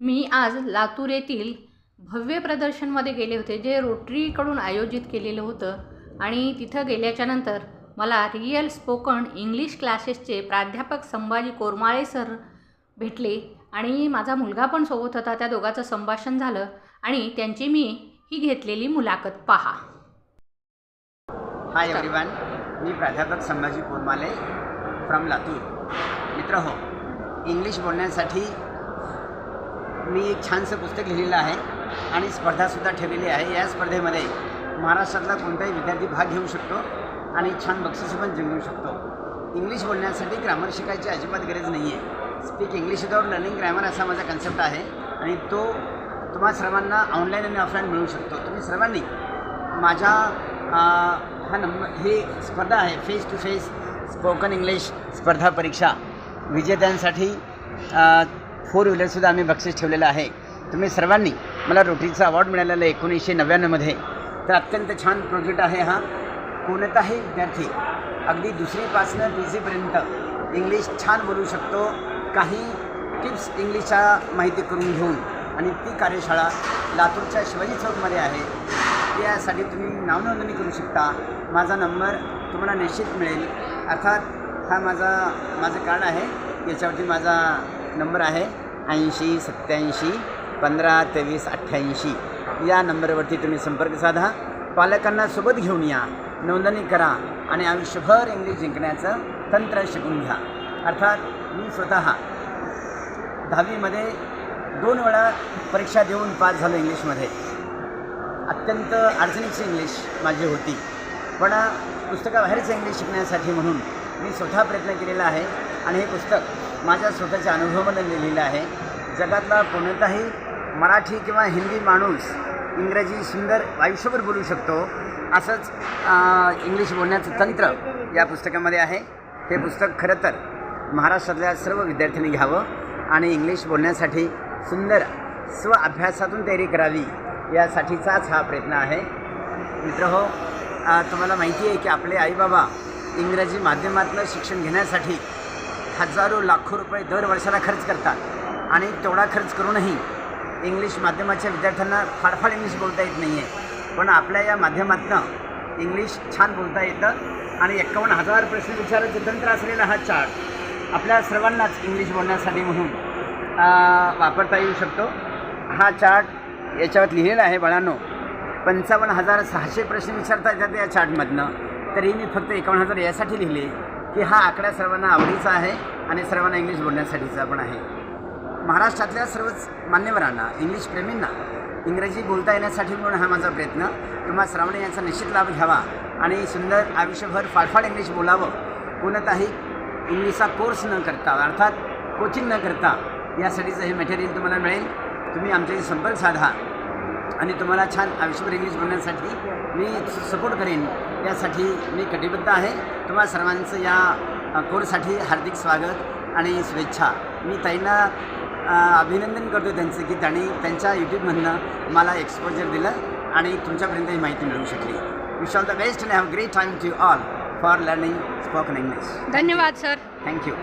मी आज लातूर येथील भव्य प्रदर्शनमध्ये गेले होते जे रोटरीकडून आयोजित केलेलं होतं. आणि तिथं गेल्याच्यानंतर मला रियल स्पोकन इंग्लिश क्लासेसचे प्राध्यापक संभाजी कोरमाळे सर भेटले आणि माझा मुलगा पण सोबत होता त्या दोघांचं संभाषण झालं आणि त्यांची मी ही घेतलेली मुलाखत पहा. हाय एव्हरीवन मी प्राध्यापक संभाजी कोरमाले फ्रॉम लातूर. मित्र हो इंग्लिश बोलण्यासाठी मी एक छानसं पुस्तक लिहिलेलं आहे आणि स्पर्धासुद्धा ठेवलेली आहे. या स्पर्धेमध्ये महाराष्ट्रातला कोणताही विद्यार्थी भाग घेऊ शकतो आणि छान बक्षिसं पण जिंकू शकतो. इंग्लिश बोलण्यासाठी ग्रामर शिकायची अजिबात गरज नाही आहे speak English without learning grammar असा माझा कन्सेप्ट आहे आणि तो तुम्हा सर्वांना ऑनलाईन आणि ऑफलाईन मिळू शकतो. तुम्ही सर्वांनी माझ्या हा नंबर हे स्पर्धा आहे face to face spoken English स्पर्धा परीक्षा विजेत्यांसाठी फोर व्हीलरसुद्धा आम्ही बक्षीस ठेवलेलं आहे. तुम्ही सर्वांनी मला रोटरीचा अवॉर्ड मिळालेला आहे एकोणीसशे नव्याण्णवमध्ये तर अत्यंत छान प्रोजेक्ट आहे हा. कोणताही विद्यार्थी अगदी दुसरीपासनं पी सीपर्यंत इंग्लिश छान बोलू शकतो. काही टिप्स इंग्लिशच्या माहिती करून घेऊन. आणि ती कार्यशाळा लातूरच्या शिवाजी चौकमध्ये आहे. त्यासाठी तुम्ही नावनोंदणी करू शकता. माझा नंबर तुम्हाला निश्चित मिळेल. अर्थात हा माझा माझं कार्ड आहे. याच्यावरती माझा नंबर आहे ऐंशी सत्याऐंशी पंधरा तेवीस अठ्ठ्याऐंशी. या नंबरवरती तुम्ही संपर्क साधा. पालकांना सोबत घेऊन या. नोंदणी करा आणि आयुष्यभर इंग्लिश जिंकण्याचं तंत्र शिकून घ्या. अर्थात मी स्वतः दहावीमध्ये दोन वेळा परीक्षा देऊन पास झालो इंग्लिशमध्ये. अत्यंत अडचणीची इंग्लिश माझी होती. पण पुस्तकाबाहेरचं इंग्लिश शिकण्यासाठी म्हणून मी स्वतः प्रयत्न केलेला आहे आणि हे पुस्तक माझ्या स्वतःच्या अनुभवामध्ये लिहिलेलं आहे. जगातला कोणताही मराठी किंवा हिंदी माणूस इंग्रजी सुंदर आयुष्यभर बोलू शकतो. असंच इंग्लिश बोलण्याचं तंत्र या पुस्तकामध्ये आहे. हे पुस्तक खरं तर महाराष्ट्रातल्या सर्व विद्यार्थ्यांनी घ्यावं आणि इंग्लिश बोलण्यासाठी सुंदर स्व अभ्यासातून तयारी करावी यासाठीचाच हा प्रयत्न आहे. मित्र हो तुम्हाला माहिती आहे की आपले आईबाबा इंग्रजी माध्यमातून शिक्षण घेण्यासाठी हजारो लाखो रुपये दर वर्षाला खर्च करतात. आणि तेवढा खर्च करूनही इंग्लिश माध्यमाच्या विद्यार्थ्यांना फाडफाड इंग्लिश बोलता येत नाही आहे पण आपल्या या माध्यमातनं इंग्लिश छान बोलता येतं आणि एकावन्न हजार प्रश्न विचारायचं तंत्र असलेला हा चार्ट आपल्या सर्वांनाच इंग्लिश बोलण्यासाठी म्हणून वापरता येऊ शकतो. हा चार्ट याच्यावर लिहिलेला आहे बाळांनो. पंचावन्न हजार सहाशे प्रश्न विचारता येतात या चार्टमधनं. तरी मी फक्त एकावन्न हजार यासाठी लिहिले. की हा आकडा सर्वांना आवडीचा आहे आणि सर्वांना इंग्लिश बोलण्यासाठीचा पण आहे. महाराष्ट्रातल्या सर्वच मान्यवरांना इंग्लिश प्रेमींना इंग्रजी बोलता येण्यासाठी म्हणून हा माझा प्रयत्न. तुम्हा श्रावणे यांचा निश्चित लाभ घ्यावा आणि सुंदर आयुष्यभर फाडफाड इंग्लिश बोलावं. कोणताही इंग्लिशचा कोर्स न करता अर्थात कोचिंग न करता यासाठीचं हे मटेरियल तुम्हाला मिळेल. तुम्ही आमच्याशी संपर्क साधा. आणि तुम्हाला छान आयुष्यभर इंग्लिश बोलण्यासाठी मी सपोर्ट करेन. यासाठी मी कटिबद्ध आहे. तुम्हा सर्वांचं या कोर्ससाठी हार्दिक स्वागत आणि शुभेच्छा. मी ताईंना अभिनंदन करतो त्यांचं की त्यांनी त्यांच्या यूट्यूबमधनं मला एक्सपोजर दिलं आणि तुमच्यापर्यंत ही माहिती मिळू शकली. Wish all the best and have great time to all for learning spoken English धन्यवाद सर थँक्यू